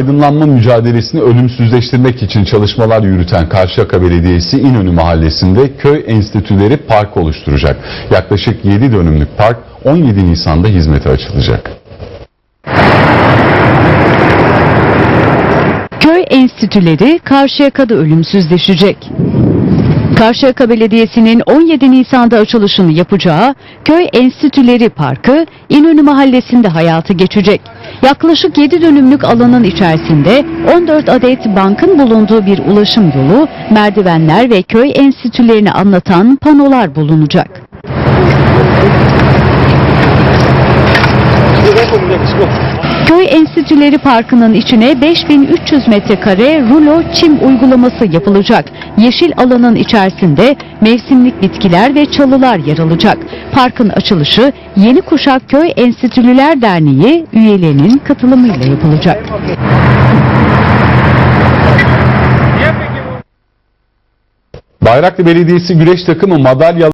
Aydınlanma mücadelesini ölümsüzleştirmek için çalışmalar yürüten Karşıyaka Belediyesi İnönü Mahallesi'nde köy enstitüleri park oluşturacak. Yaklaşık 7 dönümlük park 17 Nisan'da hizmete açılacak. Köy enstitüleri Karşıyaka'da ölümsüzleşecek. Karşıyaka Belediyesi'nin 17 Nisan'da açılışını yapacağı Köy Enstitüleri Parkı İnönü Mahallesi'nde hayata geçecek. Yaklaşık 7 dönümlük alanın içerisinde 14 adet bankın bulunduğu bir ulaşım yolu, merdivenler ve köy enstitülerini anlatan panolar bulunacak. Köy Enstitüleri Parkı'nın içine 5300 metrekare rulo çim uygulaması yapılacak. Yeşil alanın içerisinde mevsimlik bitkiler ve çalılar yer alacak. Parkın açılışı Yeni Kuşak Köy Enstitülüler Derneği üyelerinin katılımıyla yapılacak. Bayraklı Belediyesi güreş takımı madalyalı